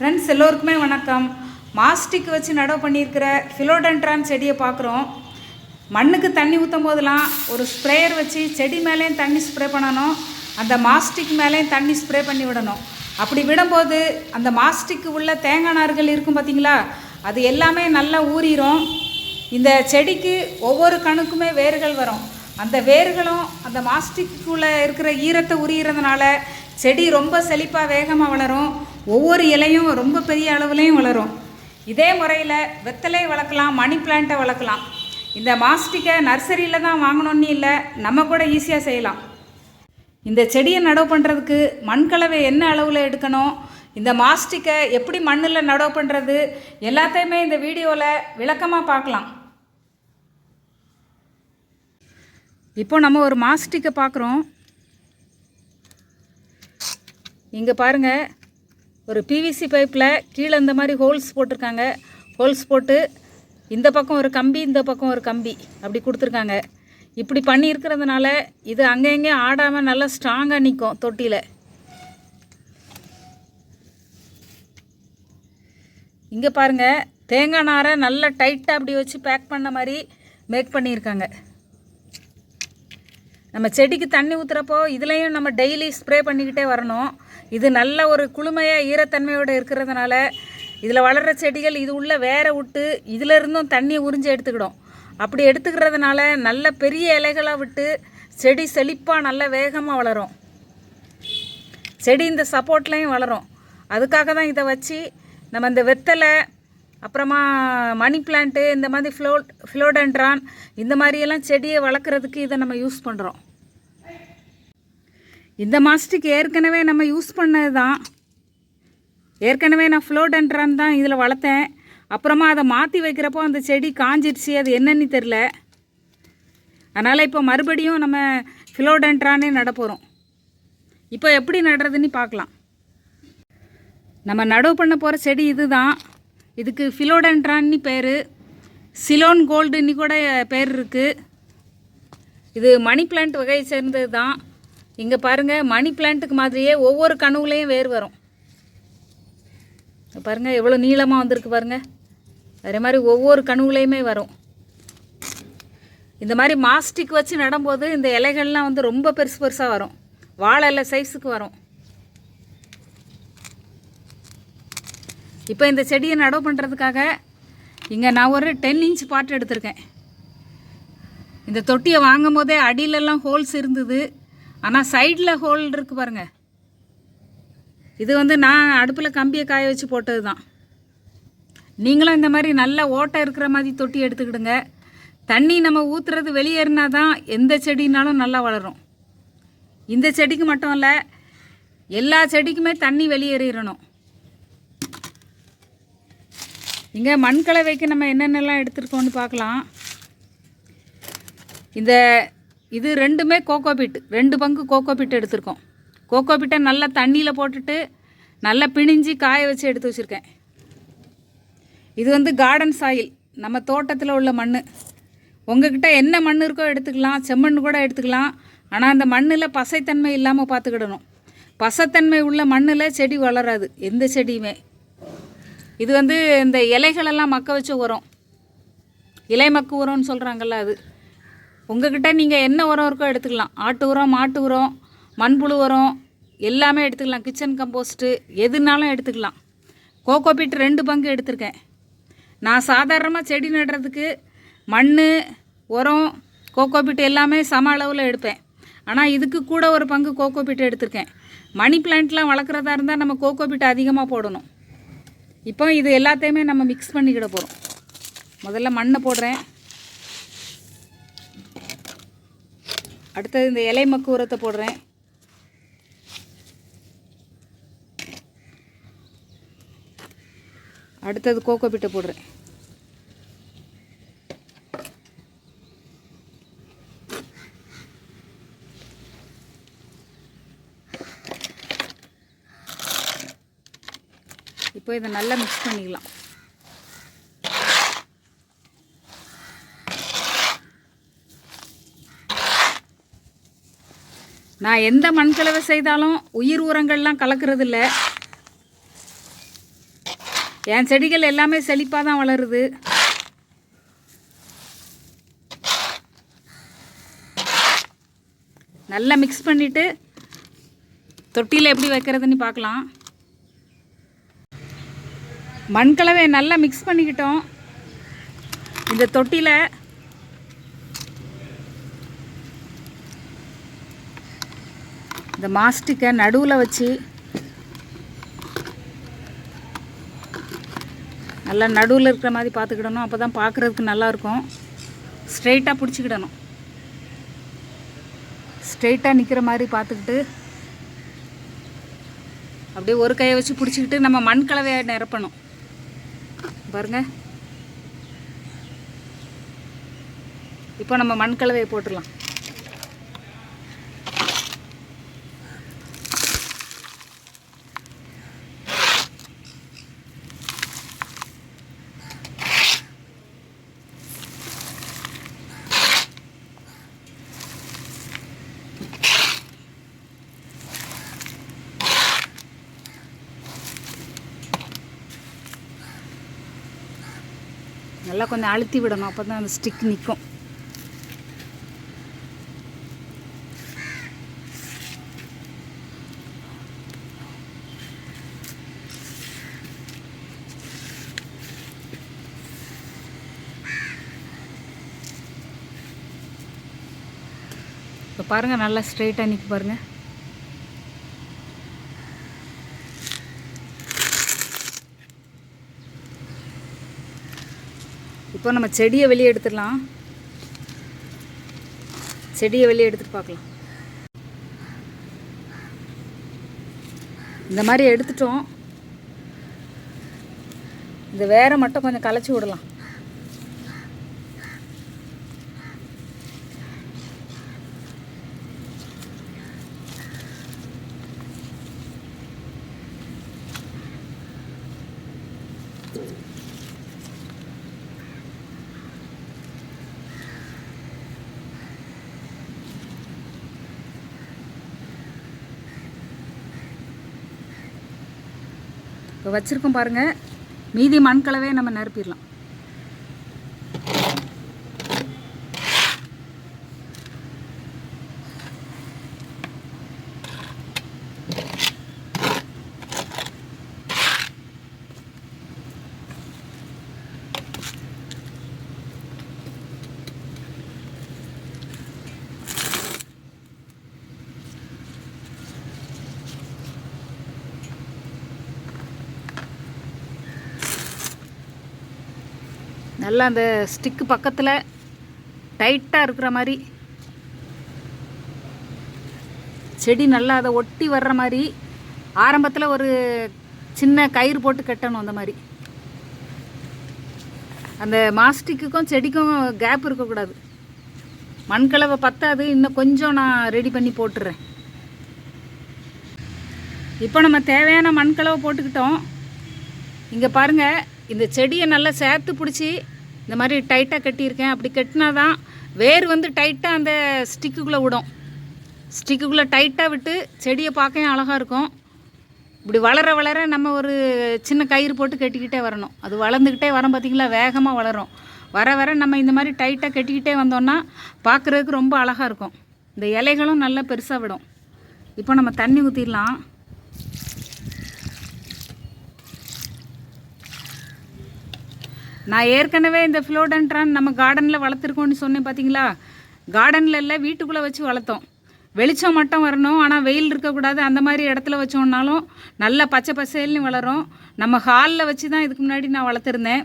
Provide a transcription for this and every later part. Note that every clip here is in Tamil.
ஃப்ரெண்ட்ஸ் எல்லோருக்குமே வணக்கம். மாஸ்டிக் வச்சு நடவு பண்ணியிருக்கிற ஃபிலோடென்ட்ரான் செடியை பார்க்குறோம். மண்ணுக்கு தண்ணி ஊற்றும் போதெல்லாம் ஒரு ஸ்ப்ரேயர் வச்சு செடி மேலேயும் தண்ணி ஸ்ப்ரே பண்ணணும். அந்த மாஸ்டிக் மேலேயும் தண்ணி ஸ்ப்ரே பண்ணி விடணும். அப்படி விடும்போது அந்த மாஸ்டிக்கு உள்ள தேங்காய் நார்கள் இருக்கும் பார்த்தீங்களா? அது எல்லாமே நல்லா ஊறிடும் இந்த செடிக்கு ஒவ்வொரு கணுக்குமே வேர்கள் வரும். அந்த வேர்களும் அந்த மாஸ்டிக்குள்ளே இருக்கிற ஈரத்தை உரிகிறதுனால செடி ரொம்ப செழிப்பாக வேகமாக வளரும். ஒவ்வொரு இலையும் ரொம்ப பெரிய அளவுலேயும் வளரும். இதே முறையில் வெத்தலை வளர்க்கலாம் மணி பிளான்ட்டை வளர்க்கலாம். இந்த மாஸ்டிக்கை நர்சரியில் தான் வாங்கணும்னு இல்லை நம்ம கூட ஈஸியாக செய்யலாம். இந்த செடியை நடவு பண்ணுறதுக்கு மண்கலவை என்ன அளவில் எடுக்கணும் இந்த மாஸ்டிக்கை எப்படி மண்ணில் நடவு பண்ணுறது எல்லாத்தையுமே இந்த வீடியோவில் விளக்கமாக பார்க்கலாம். இப்போ நம்ம ஒரு மாஸ்டிக்கை பார்க்குறோம். இங்கே பாருங்கள் ஒரு பிவிசி பைப்பில் கீழே இந்த மாதிரி ஹோல்ஸ் போட்டிருக்காங்க. ஹோல்ஸ் போட்டு இந்த பக்கம் ஒரு கம்பி இந்த பக்கம் ஒரு கம்பி அப்படி கொடுத்துருக்காங்க. இப்படி பண்ணியிருக்கிறதுனால இது அங்கே இங்கே ஆடாமல் நல்லா ஸ்ட்ராங்காக நிற்கும் தொட்டியில். இங்கே பாருங்கள் தேங்காய் நாரை நல்லா டைட்டாக அப்படி வச்சு பேக் பண்ண மாதிரி மேக் பண்ணியிருக்காங்க. நம்ம செடிக்கு தண்ணி ஊற்றுறப்போ இதுலேயும் நம்ம டெய்லி ஸ்ப்ரே பண்ணிக்கிட்டே வரணும். இது நல்ல ஒரு குளுமையாக ஈரத்தன்மையோடு இருக்கிறதுனால இதில் வளர்கிற செடிகள் இது உள்ள வேற விட்டு இதிலிருந்தும் தண்ணியை உறிஞ்சி எடுத்துக்கிடும். அப்படி எடுத்துக்கிறதுனால நல்ல பெரிய இலைகளாக விட்டு செடி செழிப்பாக நல்ல வேகமாக வளரும். செடி இந்த சப்போர்ட்லேயும் வளரும். அதுக்காக தான் இதை வச்சு நம்ம இந்த வெத்தலை அப்புறமா மணி பிளான்ட்டு இந்த மாதிரி ஃப்ளோ ஃப்ளோடென்ட்ரான் இந்த மாதிரியெல்லாம் செடியை வளர்க்குறதுக்கு இதை நம்ம யூஸ் பண்ணுறோம் இந்த மாஸ்டிக் ஏற்கனவே நம்ம யூஸ் பண்ணது தான் ஏற்கனவே நான் ஃப்ளோடென்ட்ரான் தான் இதில் வளர்த்தேன். அப்புறமா அதை மாற்றி வைக்கிறப்போ அந்த செடி காஞ்சிடுச்சு அது என்னன்னு தெரில அதனால் இப்போ மறுபடியும் நம்ம ஃபிலோடென்ட்ரானே நட போகிறோம் இப்போ எப்படி நடுறதுன்னு பார்க்கலாம். நம்ம நடவு பண்ண போகிற செடி இதுதான். இதுக்கு ஃபிலோடென்ட்ரான்னு பேர். சிலோன் கோல்டுன்னு கூட பேர் இருக்குது இது மணி பிளான்ட் வகையை சேர்ந்தது தான் இங்கே பாருங்கள் மணி பிளான்ட்டுக்கு மாதிரியே ஒவ்வொரு கனவுலேயும் வேர் வரும். பாருங்கள் பாருங்க எவ்வளோ நீளமாக வந்திருக்கு பாருங்கள் அதே மாதிரி ஒவ்வொரு கனவுலையுமே வரும். இந்த மாதிரி மாஸ்டிக் வச்சு நடும்போது இந்த இலைகள்லாம் வந்து ரொம்ப பெருசு பெருசாக வரும். வாழை இலை சைஸுக்கு வரும். இப்போ இந்த செடியை நடவு பண்ணுறதுக்காக இங்கே நான் ஒரு டென் இன்ச் பாட்டு எடுத்திருக்கேன். இந்த தொட்டியை வாங்கும் போதே அடியிலெல்லாம் ஹோல்ஸ் இருந்தது. ஆனால் சைடில் ஹோல் இருக்கு பாருங்கள் இது வந்து நான் அடுப்பில் கம்பியை காய வச்சு போட்டது தான் நீங்களும் இந்த மாதிரி நல்ல ஓட்டை இருக்கிற மாதிரி தொட்டி எடுத்துக்கிடுங்க. தண்ணி நம்ம ஊற்றுறது வெளியேறினா தான் எந்த செடினாலும் நல்லா வளரும். இந்த செடிக்கு மட்டும் இல்லை எல்லா செடிக்குமே தண்ணி வெளியேறிடணும் இங்கே மண்கலவைக்கு நம்ம என்னென்னலாம் எடுத்துருக்கோம்னு பார்க்கலாம். இந்த இது ரெண்டுமே கோகோ பீட்டு ரெண்டு பங்கு கோகோ பிட் எடுத்திருக்கோம். கோகோ பிட்டை நல்லா தண்ணியில் போட்டுட்டு நல்லா பிணிஞ்சு காய வச்சு எடுத்து வச்சுருக்கேன். இது வந்து கார்டன் சாயில் நம்ம தோட்டத்தில் உள்ள மண் உங்ககிட்ட என்ன மண் இருக்கோ எடுத்துக்கலாம் செம்மண் கூட எடுத்துக்கலாம். ஆனால் அந்த மண்ணில் பசைத்தன்மை இல்லாமல் பார்த்துக்கிடணும். பசத்தன்மை உள்ள மண்ணில் செடி வளராது எந்த செடியுமே. இது வந்து இந்த இலைகளெல்லாம் மக்க வச்ச உரம். இலை மக்கு உரம்னு சொல்கிறாங்கல்ல அது. உங்ககிட்ட நீங்கள் என்ன உரம் இருக்கோ எடுத்துக்கலாம். ஆட்டு உரம் மாட்டு உரம் மண்புழு உரம் எல்லாமே எடுத்துக்கலாம். கிச்சன் கம்போஸ்ட்டு எதுனாலும் எடுத்துக்கலாம். கோகோ பீட் ரெண்டு பங்கு எடுத்திருக்கேன். நான் சாதாரணமாக செடி நடுறதுக்கு மண் உரம் கோகோ பீட் எல்லாமே சம அளவில் எடுப்பேன். ஆனால் இதுக்கு கூட ஒரு பங்கு கோகோ பீட் எடுத்திருக்கேன். மணி பிளான்ட்லாம் வளர்க்குறதா இருந்தால் நம்ம கோகோ பீட் அதிகமாக போடணும். இப்போ இது எல்லாத்தையுமே நம்ம மிக்ஸ் பண்ணிக்கிட போகிறோம் முதல்ல மண்ணை போடுறேன். அடுத்தது இந்த இலை மக்கு உரத்தை போடுறேன். அடுத்தது கோகோ பிட்டை போடுறேன். இப்போ இதை நல்லா மிக்ஸ் பண்ணிக்கலாம். நான் எந்த மண்கலவை செய்தாலும் உயிர் உரங்கள்லாம் கலக்கிறது இல்லை என் செடிகள் எல்லாமே செழிப்பாக தான் வளருது. நல்லா மிக்ஸ் பண்ணிவிட்டு தொட்டியில் எப்படி வைக்கிறதுன்னு பார்க்கலாம். மண்கலவை நல்லா மிக்ஸ் பண்ணிக்கிட்டோம். இந்த தொட்டியில் இந்த மாஸ்டிக்கை நடுவில் வச்சு நல்லா நடுவில் இருக்கிற மாதிரி பார்த்துக்கிடணும். அப்போ தான் பார்க்குறதுக்கு நல்லாயிருக்கும் ஸ்ட்ரெயிட்டாக பிடிச்சிக்கிடணும். ஸ்ட்ரெயிட்டாக நிற்கிற மாதிரி பார்த்துக்கிட்டு அப்படியே ஒரு கையை வச்சு பிடிச்சிக்கிட்டு நம்ம மண் கலவையை நிரப்பணும். பாருங்க. இப்போ நம்ம மண் கலவையை போட்டுடலாம். நல்லா கொஞ்சம் அழுத்தி விடணும். அப்போ தான் அந்த ஸ்டிக் நிற்கும் இப்போ பாருங்கள் நல்லா ஸ்ட்ரெயிட்டாக நிற்க பாருங்கள் இப்போ நம்ம செடியை வெளியே எடுத்துடலாம். செடியை வெளியே எடுத்துட்டு பார்க்கலாம். இந்த மாதிரி எடுத்துட்டோம். இந்த வேற மட்டும் கொஞ்சம் கலைச்சி விடலாம். இப்போ வச்சுருக்கோம் பாருங்கள் மீதி மண் கலவையை நம்ம நிரப்பிடலாம். நல்லா அந்த ஸ்டிக்கு பக்கத்தில் டைட்டாக இருக்கிற மாதிரி. செடி நல்லா அதை ஒட்டி வர்ற மாதிரி. ஆரம்பத்தில் ஒரு சின்ன கயிறு போட்டு கட்டணும் அந்த மாதிரி. அந்த மாஸ்டிக்குக்கும் செடிக்கும் கேப் இருக்கக்கூடாது. மண்கலவை பத்தாது. இன்னும் கொஞ்சம் நான் ரெடி பண்ணி போட்டுடுறேன் இப்போ நம்ம தேவையான மண்கலவை போட்டுக்கிட்டோம். இங்கே பாருங்கள் இந்த செடியை நல்லா சேர்த்து பிடிச்சி இந்த மாதிரி டைட்டாக கட்டியிருக்கேன். அப்படி கட்டினா தான் வேர் வந்து டைட்டாக அந்த ஸ்டிக்குக்குள்ளே விடும். ஸ்டிக்குக்குள்ளே டைட்டாக விட்டு செடியை பார்க்க அழகாக இருக்கும். இப்படி வளர வளர நம்ம ஒரு சின்ன கயிறு போட்டு கட்டிக்கிட்டே வரணும். அது வளர்ந்துக்கிட்டே வரோம் பார்த்திங்களா? வேகமாக வளரும். வர வர நம்ம இந்த மாதிரி டைட்டாக கட்டிக்கிட்டே வந்தோம்னா பார்க்குறதுக்கு ரொம்ப அழகாக இருக்கும். இந்த இலைகளும் நல்லா பெருசாக விடும். இப்போ நம்ம தண்ணி ஊற்றிடலாம் நான் ஏற்கனவே இந்த ஃப்ளோடன்ட்ரான் நம்ம கார்டனில் வளர்த்துருக்கோன்னு சொன்னேன் பார்த்தீங்களா கார்டனில் இல்லை வீட்டுக்குள்ளே வச்சு வளர்த்தோம். வெளிச்சம் மட்டும் வரணும் ஆனால் வெயில் இருக்கக்கூடாது. அந்த மாதிரி இடத்துல வச்சோம்னாலும் நல்ல பச்சை பசேல்னு வளரும். நம்ம ஹாலில் வச்சு தான் இதுக்கு முன்னாடி நான் வளர்த்துருந்தேன்.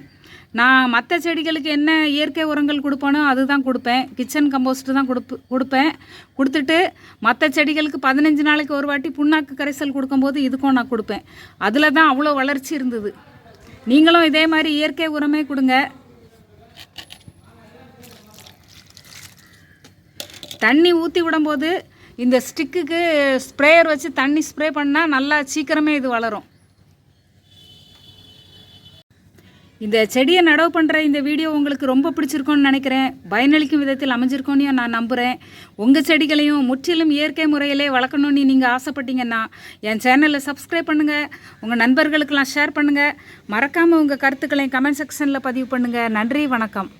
நான் மற்ற செடிகளுக்கு என்ன இயற்கை உரங்கள் கொடுப்பேனோ அதுதான் கொடுப்பேன். கிச்சன் கம்போஸ்ட்டு தான் கொடுப்பு கொடுப்பேன். கொடுத்துட்டு மற்ற செடிகளுக்கு பதினஞ்சு நாளைக்கு ஒரு வாட்டி புண்ணாக்கு கரைசல் கொடுக்கும்போது இதுக்கும் நான் கொடுப்பேன். அதில் தான் அவ்வளோ வளர்ச்சி இருந்தது. நீங்களும் இதே மாதிரி இயற்கை உரமே கொடுங்க. தண்ணி ஊற்றி விடும்போது இந்த ஸ்டிக்குக்கு ஸ்ப்ரேயர் வச்சு தண்ணி ஸ்ப்ரே பண்ணால் நல்லா சீக்கிரமே இது வளரும். இந்த செடியை நடவு பண்ணுற இந்த வீடியோ உங்களுக்கு ரொம்ப பிடிச்சிருக்கோன்னு நினைக்கிறேன். பயனளிக்கும் விதத்தில் அமைஞ்சிருக்கோன்னு நான் நம்புகிறேன் உங்கள் செடிகளையும் முற்றிலும் இயற்கை முறையிலே வளர்க்கணும்னு நீங்கள் ஆசைப்பட்டீங்கன்னா என் சேனலை சப்ஸ்கிரைப் பண்ணுங்கள் உங்கள் நண்பர்களுக்கெல்லாம் ஷேர் பண்ணுங்கள் மறக்காமல் உங்கள் கருத்துக்களையும் கமெண்ட் செக்ஷனில் பதிவு பண்ணுங்கள் நன்றி வணக்கம்.